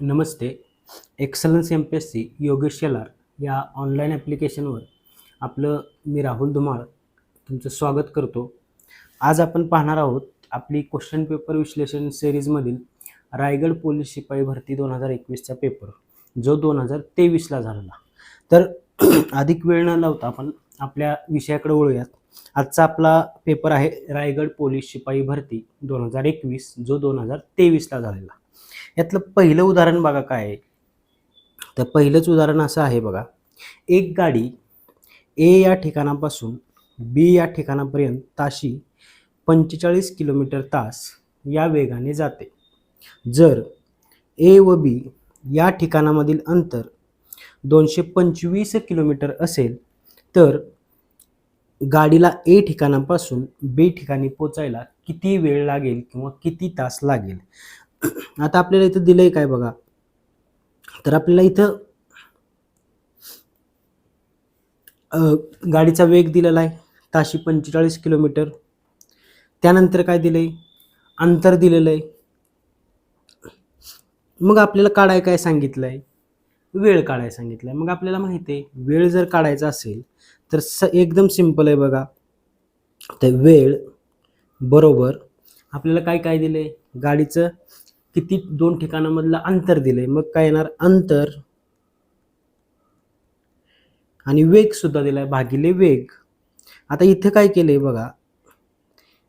नमस्ते. Excellence M P S C Yogesh Shelar या online ॲप्लिकेशनवर आपलं मी राहुल धुमाळ तुमचं स्वागत करतो. आज आपण पाहणार आहोत आपली क्वेश्चन पेपर विश्लेषण सिरीजमधील रायगड पोलीस शिपाई भरती दोन हजार एकवीसचा पेपर जो दोन हजार तेवीसला झालेला. तर अधिक वेळ न लावता आपण आपल्या विषयाकडे वळूयात. आजचा आपला पेपर आहे रायगड पोलीस शिपाई भरती दोन हजार एकवीस जो दोन हजार तेवीसला झालेला. यातलं पहिलं उदाहरण बघा काय आहे. तर पहिलंच उदाहरण असं आहे बघा. एक गाडी ए या ठिकाणापासून बी या ठिकाणापर्यंत ताशी पंचेचाळीस किलोमीटर तास या वेगाने जाते. जर ए व बी या ठिकाणामधील अंतर दोनशे पंचवीस किलोमीटर असेल तर गाडीला ए ठिकाणापासून बी ठिकाणी पोचायला किती वेळ लागेल किंवा किती तास लागेल? आता आपल्याला इथं दिलंय काय बघा? तर आपल्याला इथं गाडीचा वेग दिलेला आहे. ताशी पंचेचाळीस किलोमीटर. त्यानंतर काय दिलंय? अंतर दिलेलं आहे. मग आपल्याला काढाय काय सांगितलं आहे वेळ काढायला आहे मग आपल्याला माहिती आहे वेळ जर काढायचा असेल तर स एकदम सिंपल आहे बघा. तर वेळ बरोबर आपल्याला काय काय दिलं आहे गाडीचं किती दोन ठिकाणामधलं अंतर दिलंय. मग काय येणार? अंतर. आणि वेग सुद्धा दिलाय भागिले वेग. आता इथं काय केलंय बघा.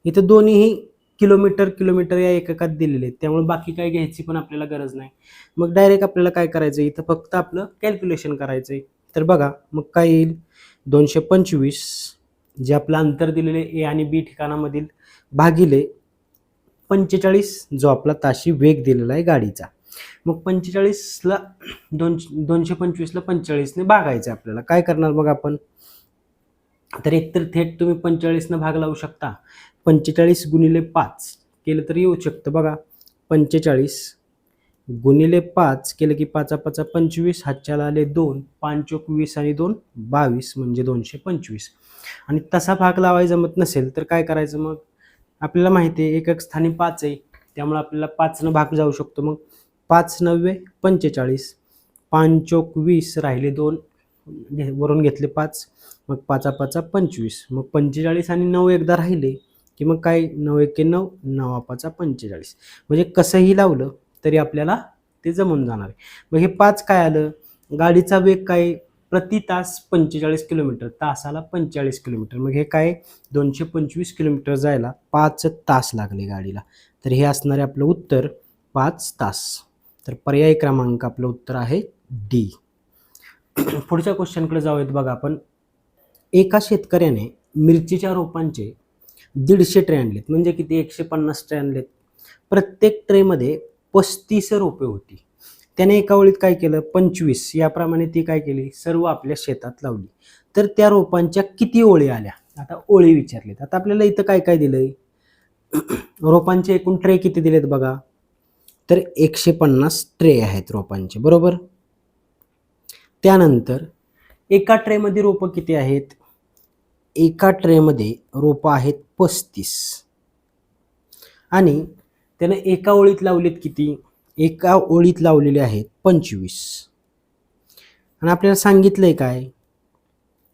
इथं दोन्हीही किलोमीटर किलोमीटर या एककात दिलेले आहेत. त्यामुळे बाकी काय घ्यायची पण आपल्याला गरज नाही. मग डायरेक्ट आपल्याला काय करायचं इथं फक्त आपलं कॅल्क्युलेशन करायचं आहे तर बघा मग काय येईल? दोनशे पंचवीस जे आपलं अंतर दिलेले ए आणि बी ठिकाणामधील भागिले पंचेचाळीस जो आपला ताशी वेग दिलेला आहे गाडीचा. मग पंचेचाळीसला दोन दोनशे पंचवीसला पंचेचाळीसने भागायचं आपल्याला. काय करणार मग आपण? तर एकतर थेट तुम्ही पंचेचाळीसनं भाग लावू शकता. पंचेचाळीस गुणिले पाच केलं तर येऊ शकतं बघा. पंचेचाळीस गुणिले पाच केलं की पाचा पाचा पंचवीस हातच्याला आले दोन पाचोक वीस आणि दोन बावीस म्हणजे दोनशे पंचवीस. आणि तसा भाग लावायला जमत नसेल तर काय करायचं मग? आपल्याला माहिती आहे एक एक स्थानी पाच आहे त्यामुळे आपल्याला पाचनं भाग जाऊ शकतो. मग पाच नव्वे पंचेचाळीस. पाचोक वीस राहिले दोन घे वरून घेतले पाच. मग पाचा पाचा पंचवीस. मग पंचेचाळीस आणि नऊ एकदा राहिले की मग काय? नऊ एके नऊ नवा पाचा पंचेचाळीस. म्हणजे कसंही लावलं तरी आपल्याला ते जमून जाणार आहे. मग हे पाच काय आलं? गाडीचा वेग काय? प्रति तास पंचेचाळीस किलोमीटर तासाला पंचेचाळीस किलोमीटर. मग हे काय? दोनशे पंचवीस किलोमीटर जायला पाच तास लागले गाडीला. तर हे असणारे आपलं उत्तर पाच तास. तर पर्याय क्रमांक आपलं उत्तर आहे डी. पुढच्या क्वेश्चनकडे जाऊयात बघा आपण. एका शेतकऱ्याने मिरचीच्या रोपांचे दीडशे ट्रे आणलेत. म्हणजे किती? एकशे पन्नास ट्रे आणलेत. प्रत्येक ट्रेमध्ये पस्तीस रोपे होती. त्याने एका ओळीत काय केलं? पंचवीस. याप्रमाणे ती काय केली? सर्व आपल्या शेतात लावली. तर त्या रोपांच्या किती ओळी आल्या? आता ओळी विचारलेत. आता आपल्याला इथं काय काय दिलंय? रोपांचे एकूण ट्रे किती दिलेत बघा? तर एकशे पन्नास ट्रे आहेत रोपांचे. बरोबर? त्यानंतर एका ट्रेमध्ये रोपं किती आहेत? एका ट्रेमध्ये रोपं आहेत पस्तीस. आणि त्यानं एका ओळीत लावलेत किती? एका ओळीत लावलेले आहेत पंचवीस. आणि आपल्याला सांगितलंय काय?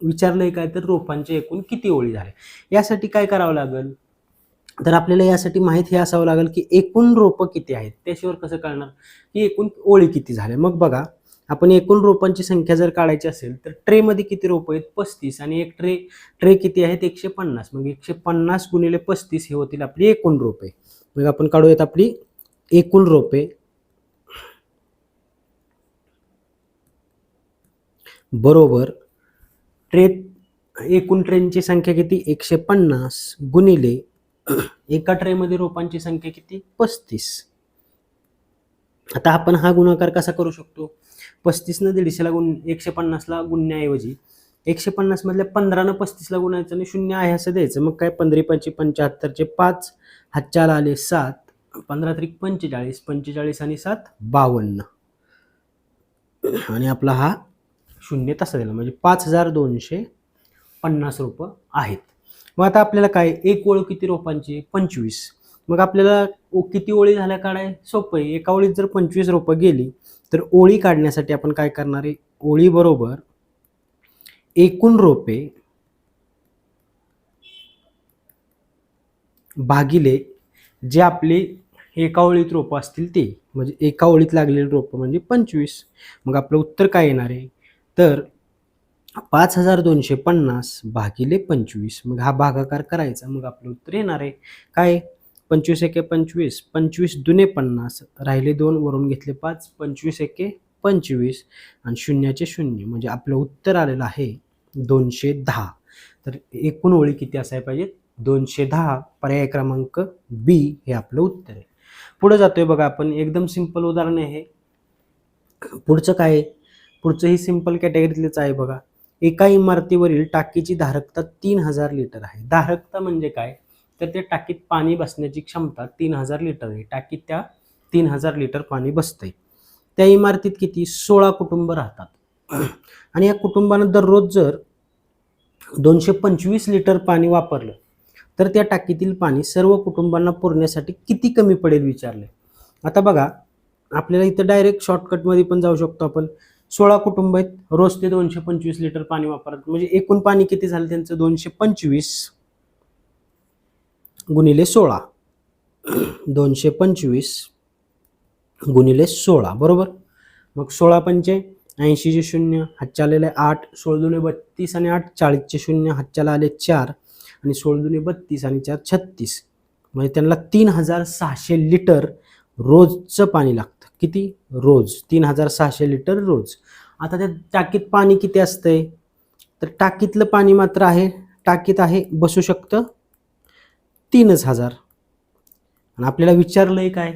विचारलंय काय? तर रोपांचे एकूण किती ओळी झाले यासाठी काय करावं लागेल? तर आपल्याला यासाठी माहीत हे असावं लागेल की एकूण रोपं किती आहेत? त्याशिवाय कसं कळणार? की एकूण ओळी किती झाल्या? मग बघा आपण एकूण रोपांची संख्या जर काढायची असेल तर ट्रेमध्ये किती रोपं आहेत? पस्तीस. आणि एक ट्रे ट्रे किती आहेत? एकशे पन्नास. मग एकशे पन्नास गुणिले पस्तीस हे होतील आपली एकूण रोपे. मग आपण काढूयात आपली एकूण रोपे. बरोबर. ट्रे एकूण ट्रेनची संख्या किती? एकशे पन्नास गुणिले एका ट्रेमध्ये रोपांची संख्या किती? पस्तीस. आता आपण हा गुणाकार कसा करू शकतो? पस्तीसनं दीडशेला गुण एकशे पन्नासला गुणण्याऐवजी एकशे पन्नासमधल्या पंधरानं पस्तीसला गुणायचं आणि शून्य आहे असं द्यायचं. मग काय? पंधरा पंचे पंच्याहत्तरचे पाच हातच्याला आले सात. पंधरा त्रिक पंचेचाळीस पंचेचाळीस आणि सात बावन्न. आणि आपला हा शून्य तसा दिला. म्हणजे पाच हजार दोनशे पन्नास रोपं आहेत. मग आता आपल्याला काय? एक ओळ किती रोपांची? पंचवीस. मग आपल्याला ओ- किती ओळी झाल्या काढाय? सोपं आहे. एका ओळीत जर पंचवीस रोपं गेली तर ओळी काढण्यासाठी आपण काय करणार आहे? ओळी बरोबर एकूण रोपे भागिले जे आपले एका ओळीत रोपं असतील ते. म्हणजे एका ओळीत लागलेली रोपं म्हणजे पंचवीस. मग आपलं उत्तर काय येणार आहे? तर पाच हजार दोनशे पन्नास भागिले पंचवीस मग हा भागाकार करायचा. मग आपलं उत्तर येणार आहे. काय? पंचवीस एके पंचवीस पंचवीस दुने पन्नास राहिले दोन वरून घेतले पाच पंचवीस एके पंचवीस आणि शून्याचे शून्य म्हणजे आपलं उत्तर आलेलं आहे दोनशे दहा. तर एकूण ओळी किती असायला पाहिजेत? दोनशे दहा पर्याय क्रमांक बी हे आपलं उत्तर आहे. पुढे जातोय बघा आपण. एकदम सिंपल उदाहरण आहे पुढचं काय आहे? पुढचं ही सिंपल कॅटेगरीतलेच आहे बघा. एका इमारतीवरील टाकीची धारकता तीन हजार लिटर आहे. धारकता म्हणजे काय? तर त्या टाकीत पाणी बसण्याची क्षमता तीन हजार लिटर आहे. टाकीत त्या तीन हजार लिटर पाणी बसतंय. त्या इमारतीत किती? सोळा कुटुंब राहतात. आणि या कुटुंबानं दररोज जर दोनशे पंचवीस लिटर पाणी वापरलं तर त्या टाकीतील पाणी सर्व कुटुंबांना पुरण्यासाठी किती कमी पडेल विचारले आता बघा आपल्याला इथं डायरेक्ट शॉर्टकटमध्ये पण जाऊ शकतो आपण. सोळा कुटुंब आहेत. रोज ते दोनशे पंचवीस लिटर पाणी वापरतात. म्हणजे एकूण पाणी किती झालं त्यांचं? दोनशे पंचवीस गुणिले सोळा. दोनशे पंचवीस गुणिले सोळा. बरोबर? मग सोळा पंचे ऐंशीचे शून्य हातच्या आलेले आठ सोळ दुने बत्तीस आणि आठ चाळीसचे शून्य हातच्याला आले चार आणि सोळ दुने बत्तीस आणि चार छत्तीस. म्हणजे त्यांना तीन हजार सहाशे लिटर रोजचं पाणी लागतं. किती? रोज. तीन हजार सहाशे लिटर रोज. आता त्या टाकीत पाणी किती असतंय? तर टाकीतलं पाणी मात्र आहे टाकीत आहे बसू शकतं तीनच हजार. आणि आपल्याला विचारलं आहे काय?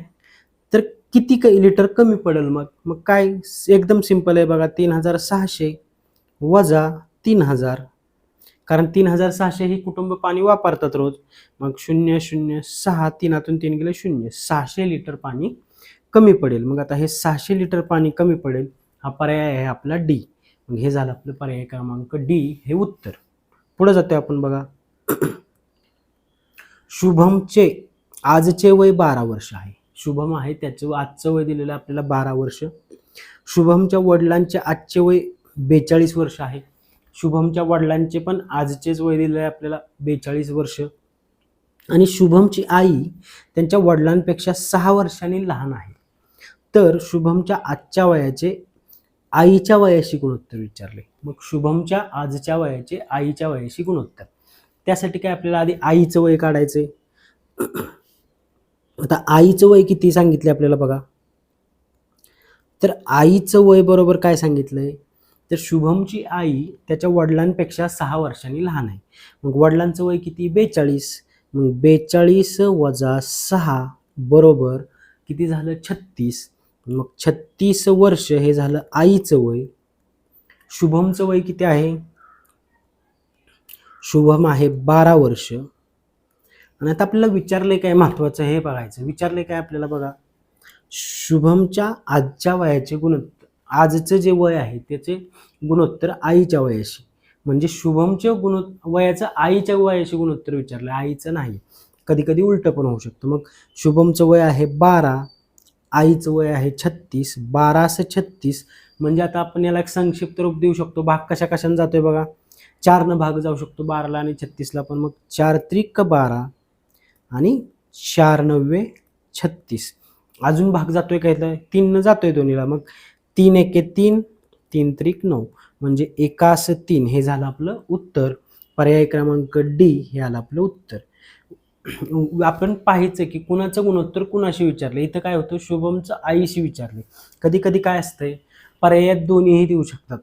तर किती क लिटर कमी पडेल मग? मग काय एकदम सिंपल आहे बघा तीन हजार सहाशे वजा तीन हजार. कारण तीन हजार सहाशे हे कुटुंब पाणी वापरतात रोज. मग शून्य शून्य सहा तीनातून तीन गेले शून्य. सहाशे लिटर पाणी कमी पडेल. मग आता हे सहाशे लिटर पाणी कमी पडेल हा पर्याय आहे आपला डी. मग हे झालं आपलं पर्याय क्रमांक डी हे उत्तर. पुढे जाते आपण बघा. शुभमचे आजचे वय बारा वर्ष आहे. शुभम आहे त्याचं आजचं वय दिलेलं आहे आपल्याला बारा वर्ष. शुभमच्या वडिलांचे आजचे वय बेचाळीस वर्ष आहे. शुभमच्या वडिलांचे पण आजचेच वय दिलेलं आहे आपल्याला बेचाळीस वर्ष. आणि शुभमची आई त्यांच्या वडिलांपेक्षा सहा वर्षांनी लहान आहे. तर शुभमच्या आजच्या वयाचे आईच्या वयाशी गुणोत्तर विचारले. मग शुभमच्या आजच्या वयाचे आईच्या वयाशी गुणोत्तर. त्यासाठी काय आपल्याला आधी आईचं वय काढायचंय? आता आईचं वय किती सांगितले आपल्याला बघा. तर आईचं वय बरोबर काय सांगितलंय? तर शुभमची आई त्याच्या वडिलांपेक्षा सहा वर्षांनी लहान आहे. मग वडिलांचं वय किती? बेचाळीस. मग बेचाळीस वजा सहा बरोबर किती झालं? छत्तीस. मग छत्तीस वर्ष हे झालं आईचं वय. शुभमचं वय किती आहे? शुभम आहे बारा वर्ष. आणि आता आपल्याला विचारलंय काय महत्वाचं हे बघायचं. विचारलंय काय आपल्याला बघा? शुभमच्या आजच्या वयाचे गुणोत्तर आजचं जे वय आहे त्याचे गुणोत्तर आईच्या वयाशी. म्हणजे शुभमच्या गुणो वयाचं आईच्या वयाशी गुणोत्तर विचारलं. आईचं नाही. कधी कधी उलटं पण होऊ शकतं. मग शुभमचं वय आहे बारा आईचं वय आहे छत्तीस बाराशे छत्तीस. म्हणजे आता आपण याला एक संक्षिप्त रूप देऊ शकतो. भाग कशा कशाने जातोय बघा. चारनं भाग जाऊ शकतो बाराला आणि छत्तीसला पण. मग चार त्रिक बारा आणि चार नव्वे छत्तीस. अजून भाग जातोय काय तर तीननं जातोय दोन्हीला. मग तीन एके तीन तीन त्रिक नऊ. म्हणजे एकास तीन. हे झालं आपलं उत्तर. पर्याय क्रमांक डी हे आलं आपलं उत्तर. आपण पाहायचं की कुणाचं गुणोत्तर कुणाशी विचारलं? इथं काय होतं? शुभमचं आईशी विचारले. कधी कधी काय असतंय? पर्यायात दोन्हीही देऊ शकतात.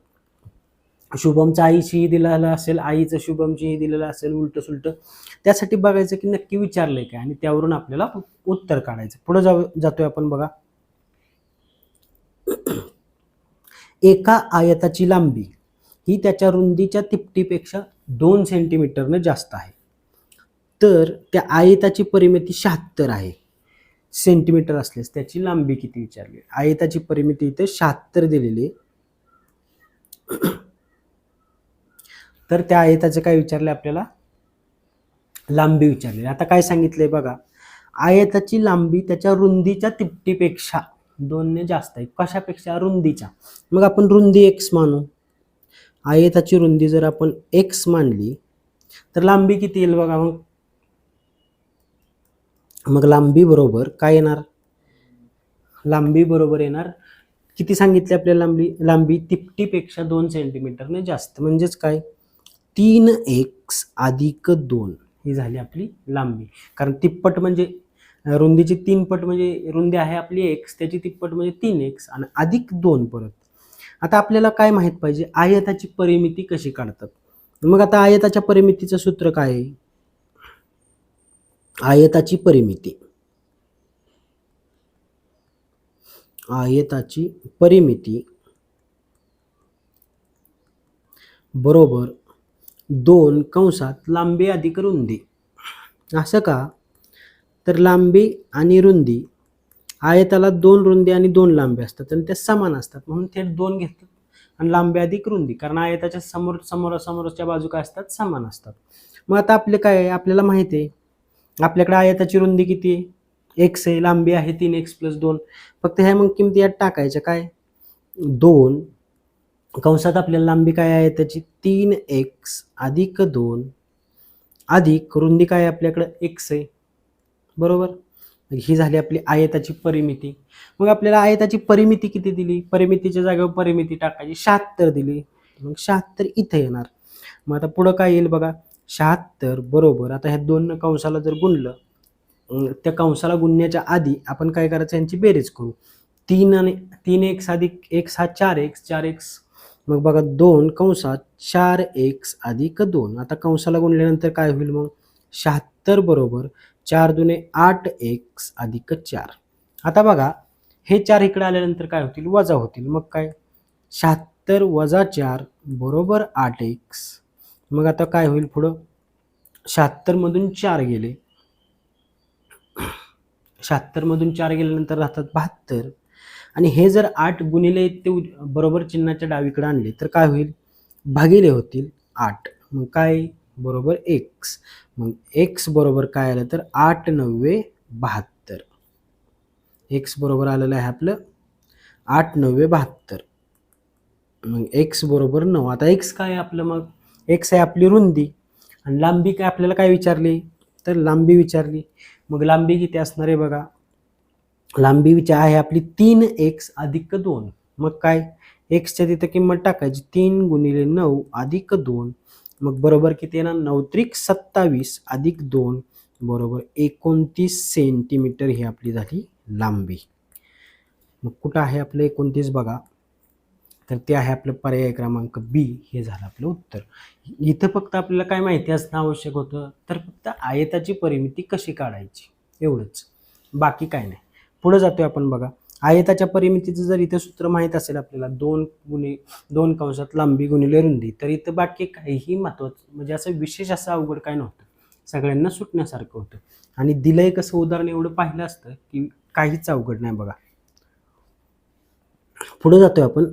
शुभमचं आईशीही दिलेलं असेल आईचं शुभमचीही दिलेलं असेल उलटं सुलटं त्यासाठी बघायचं की नक्की विचारलंय काय? आणि त्यावरून आपल्याला उत्तर काढायचं. पुढे जाऊ जातोय आपण बघा. एका आयताची लांबी ही त्याच्या रुंदीच्या तिपटीपेक्षा दोन सेंटीमीटरनं जास्त आहे. तर त्या आयताची परिमिती शहात्तर आहे. सेंटीमीटर असल्यास त्याची लांबी किती विचारली? आयताची परिमिती इथे शहात्तर दिलेली आहे. तर त्या आयताचं काय विचारलं आपल्याला? लांबी विचारली. आता काय सांगितलंय बघा. आयताची लांबी त्याच्या रुंदीच्या तिपटीपेक्षा दोनने जास्त आहे. कशापेक्षा? रुंदीच्या. मग आपण रुंदी एक्स मानू. आयताची रुंदी जर आपण एक्स मानली तर लांबी किती येईल बघा? मग मग लांबी बरोबर काय येणार? लांबी बरोबर येणार. किती सांगितली आपल्याला लांबी? लांबी तिपटीपेक्षा दोन सेंटीमीटरने जास्त. म्हणजेच काय? तीन एक्स अधिक दोन ही झाली आपली लांबी. कारण तिप्पट म्हणजे रुंदीची तीन पट म्हणजे रुंदी आहे आपली एक्स त्याची तिप्पट म्हणजे तीन एक्स आणि अधिक दोन परत. आता आपल्याला काय माहीत पाहिजे? आयताची परिमिती कशी काढतात? मग आता आयताच्या परिमितीचं सूत्र काय आहे? आयताची परिमिती. आयताची परिमिती बरोबर दोन कंसात लांबी अधिक रुंदी. असं का? तर लांबी आणि रुंदी आयताला दोन रुंदी आणि दोन लांबी असतात आणि त्या समान असतात. म्हणून थेट दोन घेतात आणि लांबी अधिक रुंदी. कारण आयताच्या समोर समोर समोरच्या बाजू काय असतात? समान असतात. मग आता आपले काय आहे? आपल्याला माहिती आहे आपल्याकडे आयताची रुंदी किती आहे? एक्स आहे लांबी आहे तीन एक्स प्लस दोन. फक्त ह्या मग किमती यात टाकायच्या काय? दोन. कंसात आपल्याला लांबी काय आहे? त्याची तीन एक्स अधिक दोन अधिक रुंदी काय आपल्याकडं? एक्स आहे. बरोबर? ही झाली आपली आयताची परिमिती. मग आपल्याला आयताची परिमिती किती दिली? परिमितीच्या जागेवर परिमिती टाकायची. शहात्तर दिली. मग शहात्तर इथं येणार. मग आता पुढं काय येईल बघा? शहात्तर बरोबर. आता ह्या दोन कंसाला जर गुणलं त्या कंसाला गुणण्याच्या आधी आपण काय करायचं? यांची बेरीज करू. तीन आणि तीन एक्स अधिक एक्स हा चार एक्स चार एक्स मग बघा दोन कंसात चार एक्स अधिक दोन. आता कंसाला गुणल्यानंतर काय होईल मग? शहात्तर बरोबर चार दुने आठ एक्स अधिक चार. आता बघा हे चार इकडे आल्यानंतर काय होतील? वजा होतील. मग काय? शहात्तर वजा चार बरोबर आठ एक्स मग आता काय होईल पुढं? शहात्तरमधून चार गेले. शहात्तरमधून चार गेल्यानंतर राहतात बहात्तर. आणि हे जर आठ गुणिले ते बरोबर चिन्हाच्या डावीकडे आणले तर काय होईल? भागिले होतील आठ. मग काय? बरोबर एक्स मग एक्स बरोबर काय आलं तर आठ नव्वे बहात्तर. एक्स बरोबर आलेलं आहे आपलं आठ नव्वे बहात्तर. मग एक्स बरोबर नऊ. आता एक्स काय आपलं मग? एक्स आहे आपली रुंदी. आणि लांबी काय आपल्याला काय विचारली? तर लांबी विचारली. मग लांबी किती असणार आहे बघा? लांबी विचार आहे आपली तीन एक्स अधिक दोन. मग काय? एक्सच्या तिथं किंमत टाकायची तीन गुणिले नऊ अधिक दोन. मग बरोबर किती येणार? नऊ त्रिक सत्तावीस अधिक दोन. बरोबर एकोणतीस सेंटीमीटर ही आपली झाली लांबी. मग कुठं आहे आपलं एकोणतीस बघा? तर ते आहे आपलं पर्याय क्रमांक बी हे झालं आपलं उत्तर. इथं फक्त आपल्याला काय माहिती असणं आवश्यक होतं? तर फक्त आयताची परिमिती कशी काढायची? एवढंच. बाकी काय नाही. पुढं जातोय आपण बघा. आयताच्या परिमितीचं जर इथं सूत्र माहीत असेल आपल्याला दोन गुणे दोन कंशात लांबी गुणिले रुंदी तर इथं बाकी काहीही महत्त्वाचं म्हणजे असं विशेष असं अवघड काय नव्हतं. सगळ्यांना सुटण्यासारखं होतं. आणि दिलंय कसं उदाहरण एवढं पाहिलं असतं की काहीच अवघड नाही बघा. पुढे जातोय आपण.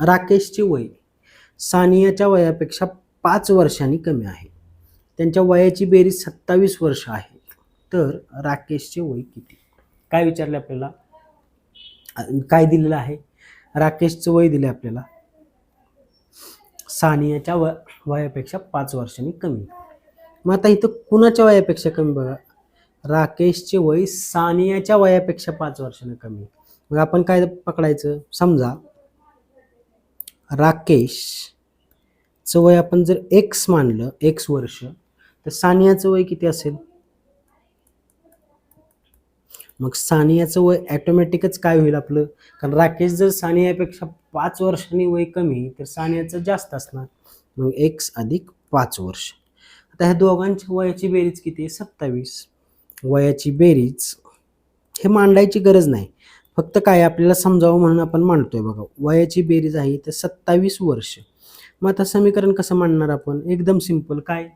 राकेशची वय सानियाच्या वयापेक्षा पाच वर्षांनी कमी आहे. त्यांच्या वयाची बेरीज सत्तावीस वर्ष आहे. तर राकेशचे वय किती? काय विचारले आपल्याला? काय दिलेलं आहे? राकेशचं वय दिले आपल्याला. सानियाच्या व वयापेक्षा पाच वर्षांनी कमी. मग आता इथं कुणाच्या वयापेक्षा कमी बघा? राकेशचे वय सानियाच्या वयापेक्षा पाच वर्षांनी कमी. मग आपण काय पकडायचं? समजा राकेशचं वय आपण जर एक्स मानलं एक्स वर्ष तर सानियाचं वय किती असेल? मग सानियाचं वय ॲटोमॅटिकच काय होईल आपलं? कारण राकेश जर सानियापेक्षा पाच वर्षांनी वय कमी तर सानियाचं जास्त असणार. मग एक्स अधिक पाच वर्ष. आता ह्या दोघांच्या वयाची बेरीज किती आहे? सत्तावीस. वयाची बेरीज हे मांडायची गरज नाही. फक्त काय आपल्याला समजावं म्हणून आपण मांडतोय बघा. वयाची बेरीज आहे तर सत्तावीस वर्ष. मग आता समीकरण कसं मांडणार आपण? एकदम सिंपल काय?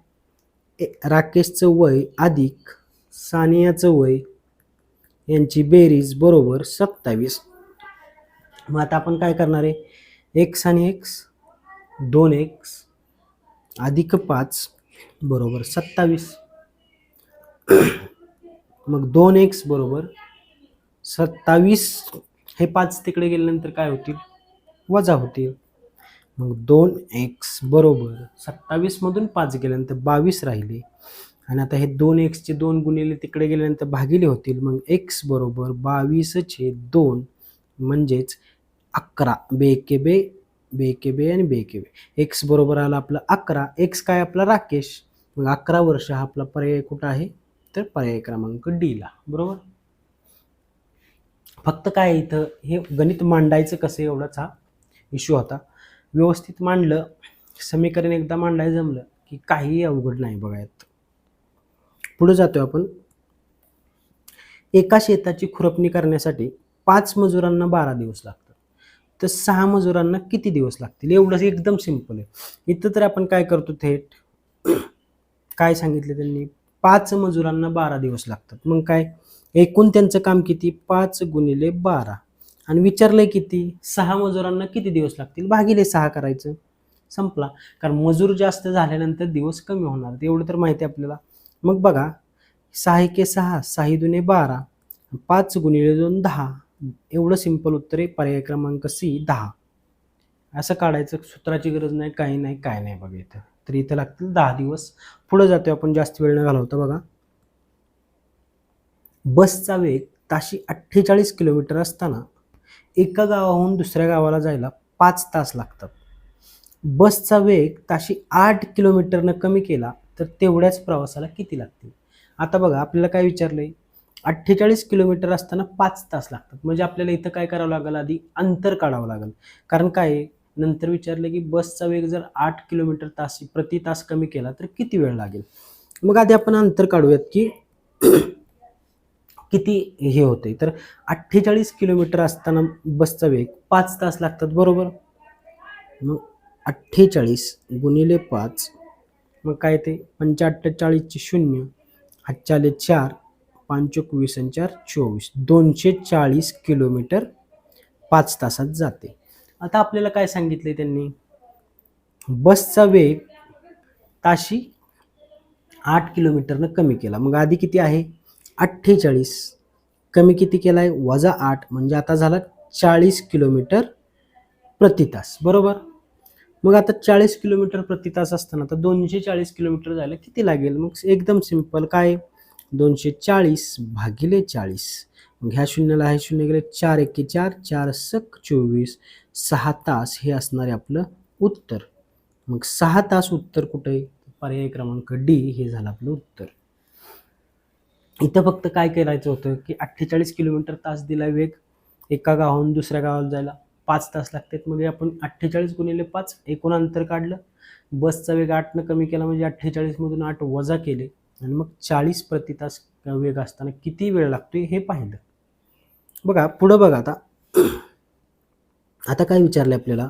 ए- राकेशचं वय अधिक सानियाचं वय यांची बेरीज बरोबर सत्तावीस. मग आता आपण काय करणार आहे? एक्स आणि एक्स दोन एक्स अधिक पाच बरोबर सत्तावीस. मग दोन एक्स बरोबर सत्तावीस हे पाच तिकडे गेल्यानंतर काय होतील? वजा होतील. मग दोन एक्स बरोबर सत्तावीसमधून पाच गेल्यानंतर बावीस राहिले. आणि आता हे दोन एक्सचे दोन गुणिले तिकडे गेल्यानंतर भागिले होतील. मग एक्स बरोबर बावीसचे दोन म्हणजेच अकरा. बे के बे बे के बे आणि बे के बे. एक्स बरोबर आला आपला अकरा. एक्स काय आपला? राकेश. मग अकरा वर्ष हा आपला पर्याय कुठं आहे? तर पर्याय क्रमांक डीला बरोबर? फक्त काय इथं? हे गणित मांडायचं कसं एवढाच हा इश्यू होता. व्यवस्थित मांडलं समीकरण एकदा मांडायला जमलं की काहीही अवघड नाही बघायत पुढे जातोय आपण. एका शेताची खुरपणी करण्यासाठी पाच मजुरांना बारा दिवस लागतात. तर सहा मजुरांना किती दिवस लागतील? एवढंच एकदम सिंपल आहे. इथं तर आपण काय करतो थेट? काय सांगितलं त्यांनी? पाच मजुरांना बारा दिवस लागतात. मग काय? एकूण त्यांचं काम किती? पाच गुणिले बारा. आणि विचारलंय किती? सहा मजुरांना किती दिवस लागतील? भागिले सहा करायचं. संपला. कारण मजूर जास्त झाल्यानंतर दिवस कमी होणार. एवढं तर माहिती आहे आपल्याला. मग बघा. सहा एके सहा सहा दुने बारा. पाच गुणिले दोन दहा. एवढं सिंपल उत्तर आहे. पर्याय क्रमांक सी दहा. असं काढायचं. सूत्राची गरज नाही काही नाही काय नाही बघा इथं. तर इथं लागतील दहा दिवस. पुढं जातो आपण. जास्त वेळ न घालवता बघा. बसचा वेग ताशी अठ्ठेचाळीस किलोमीटर असताना एका गावाहून दुसऱ्या गावाला जायला पाच तास लागतात. बसचा वेग ताशी आठ किलोमीटरनं कमी केला तर तेवढ्याच प्रवासाला किती लागतील? आता बघा आपल्याला काय विचारलं आहे अठ्ठेचाळीस किलोमीटर असताना पाच तास लागतात. म्हणजे आपल्याला इथं काय करावं लागेल? आधी अंतर काढावं लागेल. कारण काय आहे, नंतर विचारलं की बसचा वेग जर आठ किलोमीटर तास प्रति तास कमी केला तर किती वेळ लागेल? मग आधी आपण अंतर काढूयात की किती हे होते? तर अठ्ठेचाळीस किलोमीटर असताना बसचा वेग पाच तास लागतात बरोबर? मग अठ्ठेचाळीस गुणिले पाच मग काय ते? पंच्याअठ्ठेचाळीसचे शून्य हातच्याले चार पाचोक वीस आणि चार चोवीस. दोनशे चाळीस किलोमीटर पाच तासात जाते. आता आपल्याला काय सांगितले त्यांनी? बसचा वेग ताशी आठ किलोमीटरनं कमी केला. मग आधी किती आहे? अठ्ठेचाळीस. कमी किती केला आहे वजा आठ म्हणजे आता झाला चाळीस किलोमीटर प्रति तास. बरोबर? मग आता चाळीस किलोमीटर प्रति तास असताना आता दोनशे चाळीस किलोमीटर जायला किती लागेल? मग एकदम सिंपल काय? दोनशे चाळीस भागिले चाळीस. मग ह्या शून्याला हे शून्य गेले चार एके चार चार सक चोवीस. सहा तास हे असणारे आपलं उत्तर. मग सहा तास उत्तर कुठे? पर्याय क्रमांक डी हे झालं आपलं उत्तर. इथं फक्त काय करायचं होतं की अठ्ठेचाळीस किलोमीटर तास दिला वेग. एका गावाहून दुसऱ्या गावाला जायला पाच तास लागतात. मग आपण अठ्ठेचाळीस गुणिले पाच एकूण अंतर काढलं. बसचा वेग आठनं कमी केला म्हणजे अठ्ठेचाळीसमधून आठ वजा केले. आणि मग चाळीस प्रति तास वेग असताना किती वेळ लागतोय हे पाहिलं. बघा पुढं बघा आता. आता काय विचारलं आपल्याला?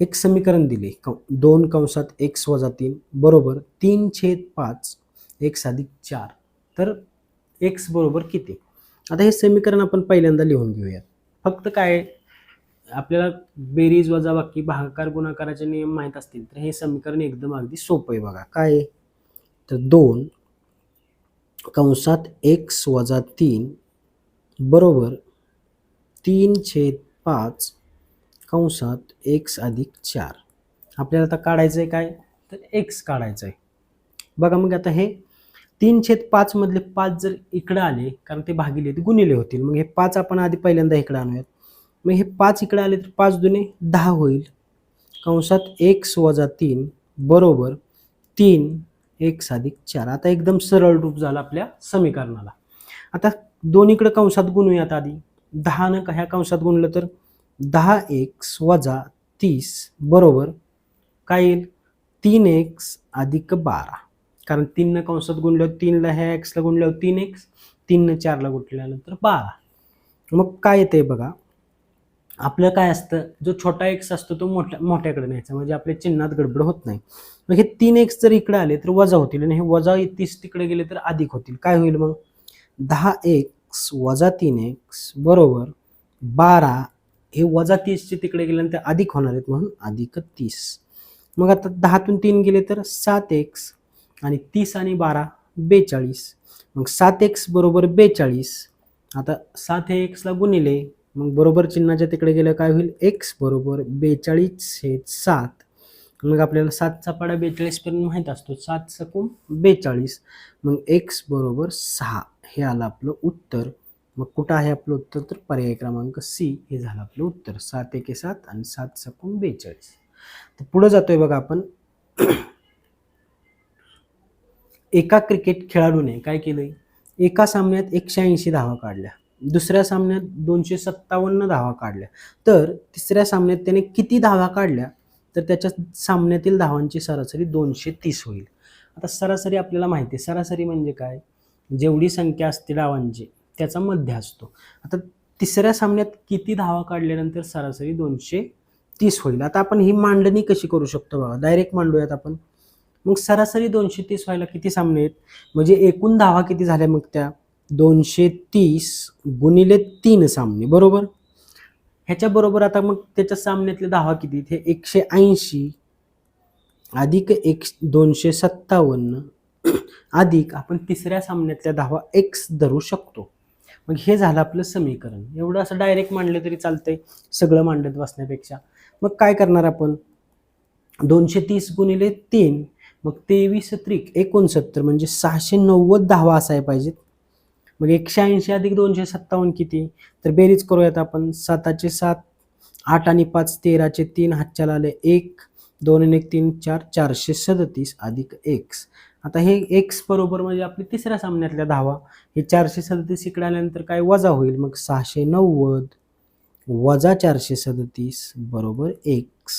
एक समीकरण दिले. कं दोन कंसात एक्स वजा तीन बरोबर तीन छेद पाच एक्स अधिक चार. तर एक्स बरोबर किती? आता हे समीकरण आपण पहिल्यांदा लिहून घेऊयात. फक्त काय आपल्याला बेरीज वजाबाकी भागाकार गुणाकाराचे नियम माहीत असतील तर हे समीकरण एकदम अगदी सोपं आहे बघा. काय तर दोन कंसात एक्स वजा तीन बरोबर तीन छेद पाच कंसात एक्स अधिक चार. आपल्याला आता काढायचं आहे काय? तर एक्स काढायचं आहे बघा मग आता हे तीन छेद पाच मधले पाच जर इकडं आले कारण ते भागिले ते गुणिले होतील. मग हे पाच आपण आधी पहिल्यांदा इकडे आणूयात. मग हे पाच इकडे आले तर पाच दुने दहा होईल. कंसात एक्स वजा तीन बरोबर तीन एक साधिक चार. आता एकदम सरळ रूप झालं आपल्या समीकरणाला. आता दोन्हीकडे कंसात गुणूयात आधी. दहानं ह्या कंसात गुणलं तर दहा एक्स वजा तीस बरोबर काय येईल? तीन एक्स अधिक बारा. कारण तीननं कंसात गुणल्यावर तीनला ह्या एक्सला गुणल्यावर तीन एक्स तीननं चारला गुंतल्यानंतर बारा. मग काय येते बघा? आपलं काय असतं? जो छोटा एक्स असतो तो मोठ्या मोठ्याकडे न्यायचा. म्हणजे आपल्या चिन्हात गडबड होत नाही. मग हे तीन एक्स जर इकडे आले तर वजा होतील आणि हे वजा तीस तिकडे गेले तर अधिक होतील. काय होईल मग? दहा एक्स वजा तीन एक्स बरोबर बारा हे वजा तीसचे तिकडे गेल्यानंतर अधिक होणार आहेत म्हणून अधिक तीस. मग आता दहातून तीन गेले तर सात एक्स आणि तीस आणि बारा बेचाळीस. मग सात एक्स बरोबर बेचाळीस. आता सात हे एक्सला गुणिले मग बरोबर चिन्हाच्या तिकडे गेलं काय होईल? एक्स बरोबर बेचाळीस हे सात. मग आपल्याला सातचा पाडा बेचाळीसपर्यंत माहीत असतो. सात सकून बेचाळीस. मग एक्स बरोबर सहा. हे आलं आपलं उत्तर. मग कुठं आहे आपलं उत्तर? तर पर्याय क्रमांक सी हे झालं आपलं उत्तर. सात एके सात आणि सात सकून बेचाळीस. तर पुढं जातोय बघा आपण. एका क्रिकेट खेळाडूने काय केलंय? एका सामन्यात एकशे ऐंशी धावा काढल्या. दुसऱ्या सामन्यात दोनशे सत्तावन्न धावा काढल्या. तर तिसऱ्या सामन्यात त्याने किती धावा काढल्या? तर त्याच्या सामन्यातील धावांची सरासरी दोनशे तीस होईल. आता सरासरी आपल्याला माहिती आहे. सरासरी म्हणजे काय? जेवढी संख्या असते धावांची त्याचा मध्य असतो. आता तिसऱ्या सामन्यात किती धावा काढल्यानंतर सरासरी दोनशे तीस होईल. आता आपण ही मांडणी कशी करू शकतो बघा? डायरेक्ट मांडूयात आपण. मग सरासरी दोनशे तीस व्हायला किती सामने आहेत? म्हणजे एकूण धावा किती झाल्या मग त्या? दोनशे तीस गुणिले तीन सामने बरोबर? ह्याच्याबरोबर आता मग त्याच्या सामन्यातले धावा किती हे एकशे ऐंशी अधिक एक दोनशे सत्तावन्न अधिक आपण तिसऱ्या सामन्यातल्या धावा एक्स धरू शकतो. मग हे झालं आपलं समीकरण. एवढं असं डायरेक्ट मांडलं तरी चालतंय सगळं मांडत बसण्यापेक्षा. मग काय करणार आपण? दोनशे तीस गुणिले तीन मग तेवीस त्रिक एकोणसत्तर म्हणजे सहाशे नव्वद धावा असायला पाहिजेत. मग एकशे ऐंशी अधिक दोनशे सत्तावन्न किती? तर बेरीज करूयात आपण. साताचे सात आठ आणि पाच तेराचे तीन हातच्याला आले एक दोन आणि एक तीन चार चारशे सदतीस अधिक एक्स आता हे एक्स बरोबर म्हणजे आपली तिसऱ्या सामन्यातल्या धावा हे चारशे सदतीस इकडे आल्यानंतर काय वजा होईल? मग सहाशे नव्वद वजा चारशे सदतीस बरोबर एक्स.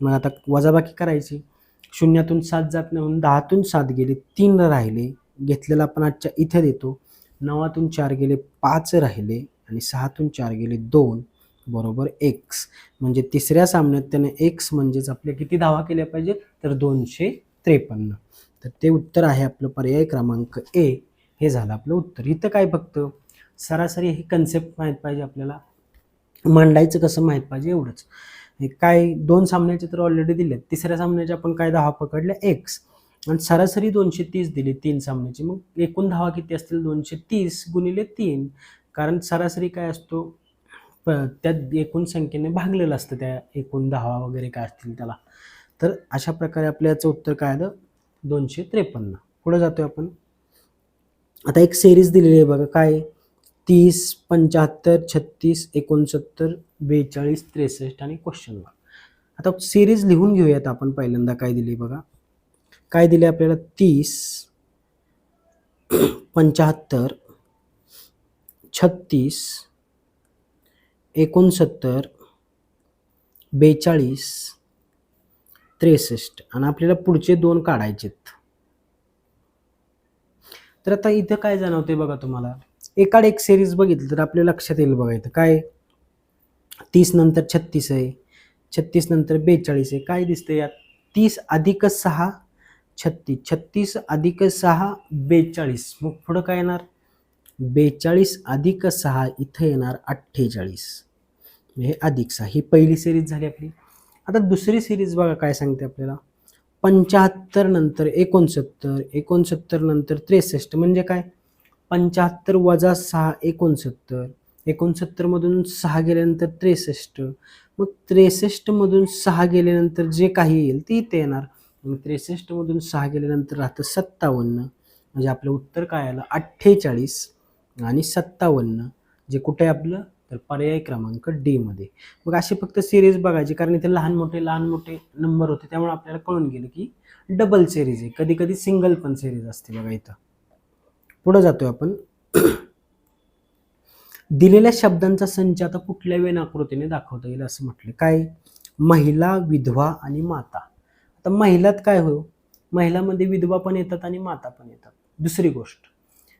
मग आता वजाबाकी करायची. शून्यातून सात जात नाही म्हणून दहातून सात गेले तीन राहिले घेतलेला आपण आजच्या इथे देतो. नवातून चार गेले पाच राहिले आणि सहातून चार गेले दोन. बरोबर एक्स म्हणजे तिसऱ्या सामन्यात त्याने एक्स म्हणजेच आपल्या किती धावा केल्या पाहिजेत? तर दोनशे त्रेपन्न. तर ते उत्तर आहे आपलं पर्याय क्रमांक ए हे झालं आपलं उत्तर. इथं काय फक्त? सरासरी ही कन्सेप्ट माहीत पाहिजे आपल्याला. मांडायचं कसं माहीत पाहिजे? एवढंच. काय दोन सामन्याचे तर ऑलरेडी दिले तिसऱ्या सामन्याचे आपण काय धावा पकडल्या एक्स आणि सरासरी दोनशे तीस दिली तीन सामन्याची. मग एकूण धावा किती असतील? दोनशे तीस गुणिले तीन. कारण सरासरी काय असतो? प त्या एकूण संख्येने भागलेलं असतं त्या एकूण धावा वगैरे काय असतील त्याला. तर अशा प्रकारे आपल्याचं याचं उत्तर काय आलं? दोनशे त्रेपन्न. पुढे जातोय आपण. आता एक सिरीज दिलेली आहे बघा. काय? तीस पंच्याहत्तर छत्तीस एकोणसत्तर बेचाळीस त्रेसष्ट आणि क्वेश्चन मार्क आता सिरीज लिहून घेऊयात आपण पहिल्यांदा. काय दिली बघा? काय दिले आपल्याला? तीस पंच्याहत्तर छत्तीस एकोणसत्तर बेचाळीस त्रेसष्ट. आणि आपल्याला पुढचे दोन काढायचेत. तर आता इथं काय जाणवते बघा तुम्हाला? एकाड एक सिरीज बघितली तर आपल्या लक्षात येईल बघा काय? तीस नंतर छत्तीस आहे. छत्तीस नंतर बेचाळीस आहे. काय दिसतंय यात? तीस अधिक सहा छत्तीस. छत्तीस अधिक सहा बेचाळीस. मग पुढं काय येणार? बेचाळीस अधिक सहा इथं येणार अठ्ठेचाळीस. हे अधिक सहा. ही पहिली सिरीज झाली आपली. आता दुसरी सिरीज बघा काय सांगते आपल्याला. पंच्याहत्तर नंतर एकोणसत्तर एकोणसत्तर नंतर त्रेसष्ट. म्हणजे काय? पंच्याहत्तर वजा सहा एकोणसत्तर. एकोणसत्तरमधून सहा गेल्यानंतर त्रेसष्ट. मग त्रेसष्टमधून सहा गेल्यानंतर जे काही येईल ते इथे येणार. मग त्रेसष्टमधून सहा गेल्यानंतर राहतं सत्तावन्न. म्हणजे आपलं उत्तर काय आलं? अठ्ठेचाळीस आणि सत्तावन्न. जे कुठे आपलं? तर पर्याय क्रमांक डी मध्ये. मग अशी फक्त सिरीज बघायची कारण इथे लहान मोठे लहान मोठे नंबर होते. त्यामुळे आपल्याला कळून गेलं की डबल सिरीज आहे. कधी कधी सिंगल पण सिरीज असते बघा इथं. पुढं जातोय आपण. दिलेल्या शब्दांचा संच आता कुठल्या वेळ आकृतीने दाखवता येईल असं म्हटलं. काय? महिला विधवा आणि माता. आता महिलात काय हो? महिलामध्ये विधवा पण येतात आणि माता पण येतात. दुसरी गोष्ट.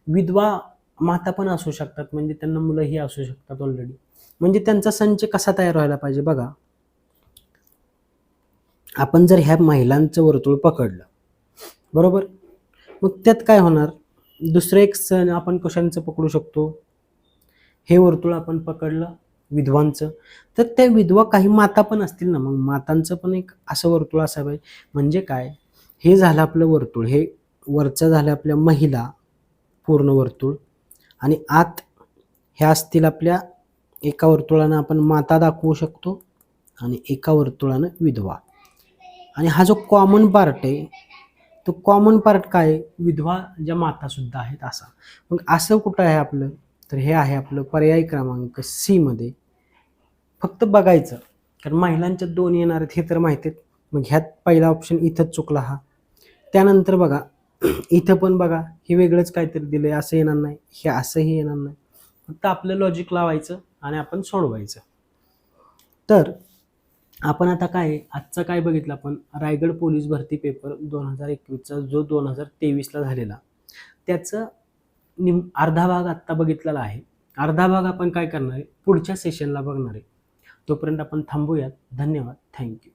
विधवा माता पण असू शकतात. म्हणजे त्यांना मुलंही असू शकतात ऑलरेडी म्हणजे त्यांचा संच कसा तयार व्हायला पाहिजे बघा. आपण जर ह्या महिलांचं वर्तुळ पकडलं. बरोबर? मग त्यात काय होणार? दुसरं एक सण आपण कशांचं पकडू शकतो? हे वर्तुळ आपण पकडलं विधवांचं. तर त्या विधवा काही माता पण असतील ना मग मातांचं पण एक असं वर्तुळ असावं. म्हणजे काय? हे झालं आपलं वर्तुळ. हे वरचं झालं आपल्या महिला पूर्ण वर्तुळ. आणि आत ह्या असतील आपल्या एका वर्तुळानं आपण माता दाखवू शकतो आणि एका वर्तुळानं विधवा. आणि हा जो कॉमन पार्ट आहे तो कॉमन पार्ट काय आहे? विधवा ज्या मातासुद्धा आहेत असा. मग असं कुठं आहे आपलं? तर हे आहे आपलं पर्याय क्रमांक सी मध्ये. फक्त बघायचं. कारण महिलांच्या दोन येणार आहेत हे तर माहिती आहेत. मग ह्यात पहिला ऑप्शन इथंच चुकला हा. त्यानंतर बघा. इथं पण बघा. हे वेगळंच काहीतरी दिलंय. असं येणार नाही. हे असंही येणार नाही. फक्त आपलं लॉजिक लावायचं आणि आपण सोडवायचं. तर आपण आता काय आहे, आजचा काय बघितलं आपण? रायगड पोलीस भरती पेपर दोन हजार एकवीसचा जो दोन हजार तेवीसला झालेला. त्याचं निम अर्धा भाग आत्ता बघितलेला आहे. अर्धा भाग आपण काय करणार आहे? पुढच्या सेशनला बघणार आहे. तोपर्यंत आपण थांबूयात. धन्यवाद. थँक्यू